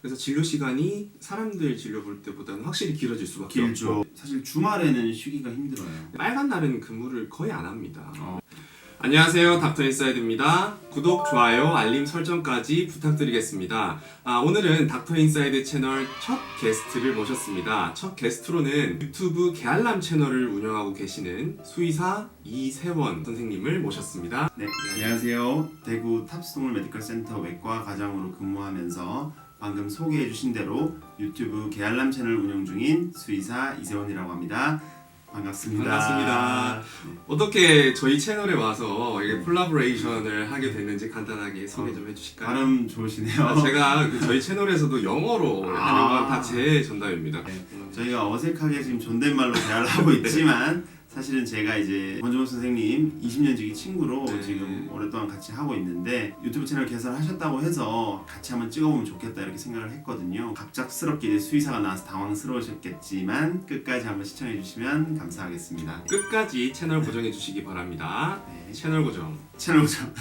그래서 진료 시간이 사람들 진료 볼 때보다는 확실히 길어질 수밖에 없죠. 길죠. 사실 주말에는 쉬기가 힘들어요. 빨간 날은 근무를 거의 안 합니다. 어. 안녕하세요. 닥터 인사이드입니다. 구독, 좋아요, 알림 설정까지 부탁드리겠습니다. 아, 오늘은 닥터 인사이드 채널 첫 게스트를 모셨습니다. 첫 게스트로는 유튜브 개알람 채널을 운영하고 계시는 수의사 이세원 선생님을 모셨습니다. 네, 안녕하세요. 대구 탑스동물 메디컬 센터 외과 과장으로 근무하면서 방금 소개해 주신 대로 유튜브 개알람 채널 운영 중인 수의사 이세원이라고 합니다. 반갑습니다. 반갑습니다. 어떻게 저희 채널에 와서 이게 콜라보레이션을 하게 됐는지 간단하게 소개 좀 해주실까요? 발음 좋으시네요. 아, 제가 그 저희 채널에서도 영어로 하는 아. 건다 제 전담입니다. 네, 저희가 어색하게 지금 존댓말로 대화를 하고 있지만 사실은 제가 이제 권정호 선생님 20년 지기 친구로 네. 지금 오랫동안 같이 하고 있는데 유튜브 채널 개설하셨다고 해서 같이 한번 찍어보면 좋겠다 이렇게 생각을 했거든요. 갑작스럽게 이제 수의사가 나와서 당황스러우셨겠지만 끝까지 한번 시청해 주시면 감사하겠습니다. 끝까지 채널 고정해 주시기 바랍니다. 네, 채널 고정. 채널 고정.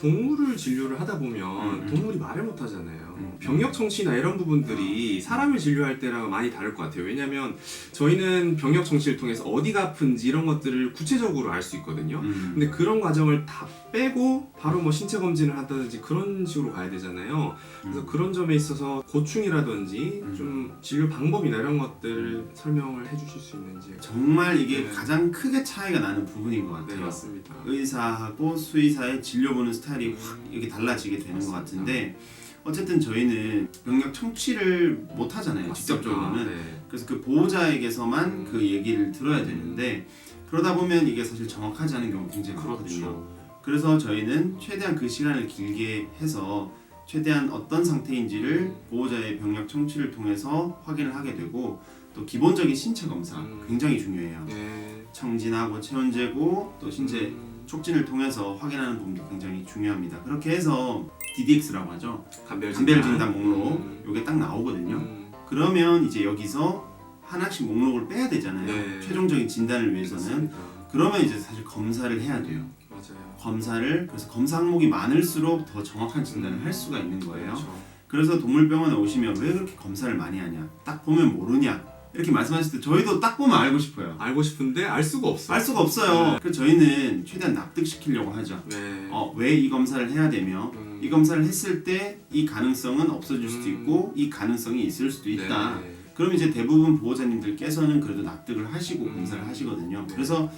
동물을 진료를 하다 보면 음, 음. 동물이 말을 못 하잖아요. 음. 병력 청취나 이런 부분들이 사람을 진료할 때랑 많이 다를 것 같아요. 왜냐하면 저희는 병력 청취를 통해서 어디가 아픈지 이런 것들을 구체적으로 알 수 있거든요. 음. 근데 그런 과정을 다 빼고 바로 뭐 신체 검진을 한다든지 그런 식으로 가야 되잖아요. 그래서 음. 그런 점에 있어서 고충이라든지 음. 좀 진료 방법이나 이런 것들을 설명을 해주실 수 있는지. 정말 이게 네. 가장 크게 차이가 나는 부분인 것네 같아요. 맞습니다. 의사하고 수의사의 진료 보는 스타일이 확 이렇게 달라지게 되는 것 같은데 어쨌든 저희는 병력 청취를 못 하잖아요 직접적으로는 네. 그래서 그 보호자에게서만 음. 그 얘기를 들어야 되는데 그러다 보면 이게 사실 정확하지 않은 경우가 굉장히 많거든요 그렇죠. 그래서 저희는 최대한 그 시간을 길게 해서 최대한 어떤 상태인지를 음. 보호자의 병력 청취를 통해서 확인을 하게 되고 또 기본적인 신체 검사 음. 굉장히 중요해요 네. 청진하고 체온 재고 또 신체 음, 촉진을 통해서 확인하는 부분도 굉장히 중요합니다. 그렇게 해서 DDX라고 하죠. 간별 진단 목록 음. 요게 딱 나오거든요. 음, 그러면 이제 여기서 하나씩 목록을 빼야 되잖아요. 네. 최종적인 진단을 위해서는 맞습니다. 그러면 이제 사실 검사를 해야 돼요. 맞아요. 검사를 그래서 검사 항목이 많을수록 더 정확한 진단을 할 수가 있는 거예요. 그렇죠. 그래서 동물병원에 오시면 왜 그렇게 검사를 많이 하냐? 딱 보면 모르냐? 이렇게 말씀하실 때 저희도 딱 보면 알고 싶어요. 알고 싶은데 알 수가 없어요. 알 수가 없어요. 그래서 저희는 최대한 납득시키려고 하죠. 네. 어, 왜 이 검사를 해야 되며 음. 이 검사를 했을 때 이 가능성은 없어질 수도 음. 있고 이 가능성이 있을 수도 있다. 네. 그럼 이제 대부분 보호자님들께서는 그래도 납득을 하시고 음. 검사를 하시거든요. 네. 그래서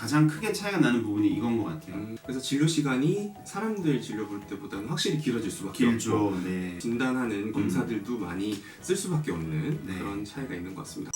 가장 크게 차이가 나는 부분이 이건 것 같아요. 음, 그래서 진료 시간이 사람들 진료 볼 때보다는 확실히 길어질 수밖에 없고 길죠. 네. 진단하는 검사들도 많이 쓸 수밖에 없는 네. 그런 차이가 있는 것 같습니다.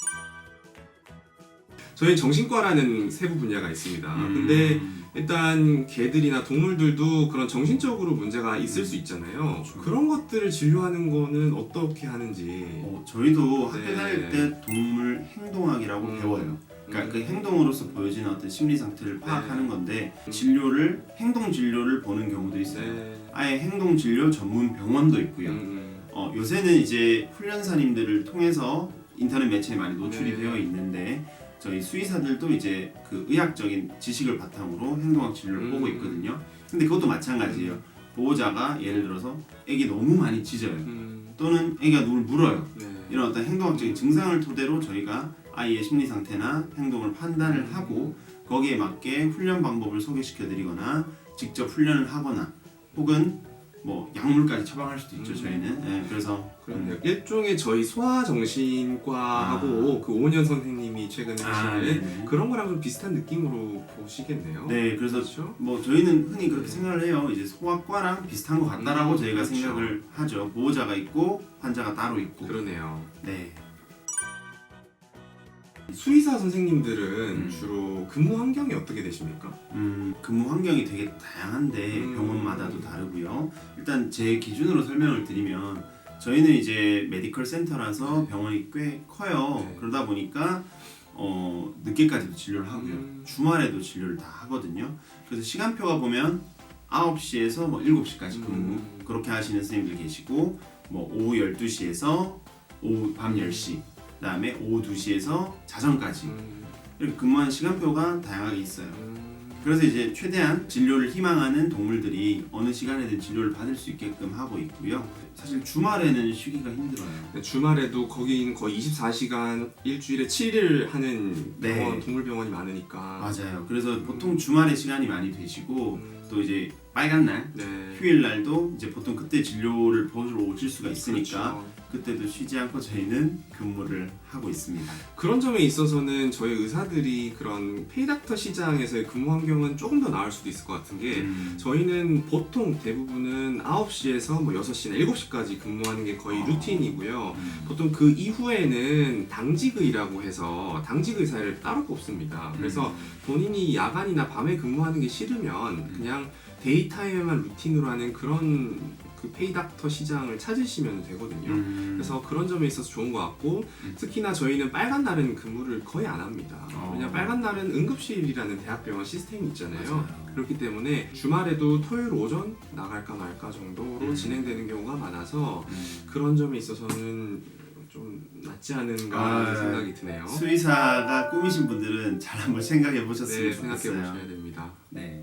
저희 정신과라는 세부 분야가 있습니다. 음. 근데 일단 개들이나 동물들도 그런 정신적으로 문제가 있을 수 있잖아요. 그렇죠. 그런 것들을 진료하는 거는 어떻게 하는지. 어, 저희도 학교 네. 다닐 때 동물 행동학이라고 음. 배워요. 그러니까 음. 그 행동으로서 보여지는 어떤 심리 상태를 파악하는 네. 건데 음. 진료를 행동 진료를 보는 경우도 있어요. 네. 아예 행동 진료 전문 병원도 있고요. 음, 어, 요새는 이제 훈련사님들을 통해서 인터넷 매체에 많이 노출이 네. 되어 있는데 저희 수의사들도 이제 그 의학적인 지식을 바탕으로 행동학 진료를 음. 보고 있거든요. 근데 그것도 마찬가지예요. 보호자가 예를 들어서 애기 너무 많이 짖어요. 음, 또는 애기가 누굴 물어요. 네. 이런 어떤 행동학적인 증상을 토대로 저희가 아이의 심리 상태나 행동을 판단을 하고 거기에 맞게 훈련 방법을 소개시켜 드리거나 직접 훈련을 하거나 혹은 뭐 약물까지 처방할 수도 있죠 음. 저희는 예, 그래서 그럼요. 일종의 저희 소아정신과하고 그 오은현 선생님이 최근에 아, 하시는 네네. 그런 거랑 좀 비슷한 느낌으로 보시겠네요. 네 그래서 그렇죠. 뭐 저희는 흔히 그렇게 생각을 해요 이제 소아과랑 비슷한 것 같다라고 음, 저희가 그렇죠. 생각을 하죠 보호자가 있고 환자가 따로 있고 그러네요. 네 수의사 선생님들은 음. 주로 근무 환경이 어떻게 되십니까? 음, 근무 환경이 되게 다양한데 음. 병원마다도 다르고요. 일단 제 기준으로 설명을 드리면 저희는 이제 메디컬 센터라서 병원이 꽤 커요. 네. 그러다 보니까 어, 늦게까지도 진료를 하고요. 음. 주말에도 진료를 다 하거든요. 그래서 시간표가 보면 9시에서 뭐 7시까지 근무 음. 그렇게 하시는 선생님들 계시고 뭐 오후 12시에서 오후 밤 10시 그다음에 오후 2시에서 자정까지 음, 이렇게 근무하는 시간표가 다양하게 있어요. 음, 그래서 이제 최대한 진료를 희망하는 동물들이 어느 시간에든 진료를 받을 수 있게끔 하고 있고요. 사실 주말에는 쉬기가 힘들어요. 네, 주말에도 거긴 거의 24시간 일주일에 7일 하는 네. 병원, 동물병원이 많으니까. 맞아요. 그래서 보통 주말에 시간이 많이 되시고 음, 또 이제 빨간 날 네. 휴일 날도 이제 보통 그때 진료를 보러 오실 수가 있으니까 그렇죠. 그때도 쉬지 않고 저희는 근무를 하고 있습니다. 그런 점에 있어서는 저희 의사들이 그런 페이닥터 시장에서의 근무 환경은 조금 더 나을 수도 있을 것 같은 게 음. 저희는 보통 대부분은 9시에서 뭐 6시나 7시까지 근무하는 게 거의 아. 루틴이고요. 음. 보통 그 이후에는 당직의라고 해서 당직 의사를 따로 뽑습니다. 그래서 음. 본인이 야간이나 밤에 근무하는 게 싫으면 그냥 데이타임에만 루틴으로 하는 그런 그 페이닥터 시장을 찾으시면 되거든요. 음. 그래서 그런 점에 있어서 좋은 것 같고 음. 특히나 저희는 빨간 날은 근무를 거의 안 합니다. 어. 왜냐 빨간 날은 응급실이라는 대학병원 시스템이 있잖아요. 맞아요. 그렇기 때문에 주말에도 토요일 오전 나갈까 말까 정도로 음. 진행되는 경우가 많아서 음. 그런 점에 있어서는 좀 낫지 않은가 아, 하는 생각이 드네요. 수의사가 꿈이신 분들은 잘 한번 생각해 보셨으면 네, 생각해 좋겠어요. 보셔야 됩니다. 네.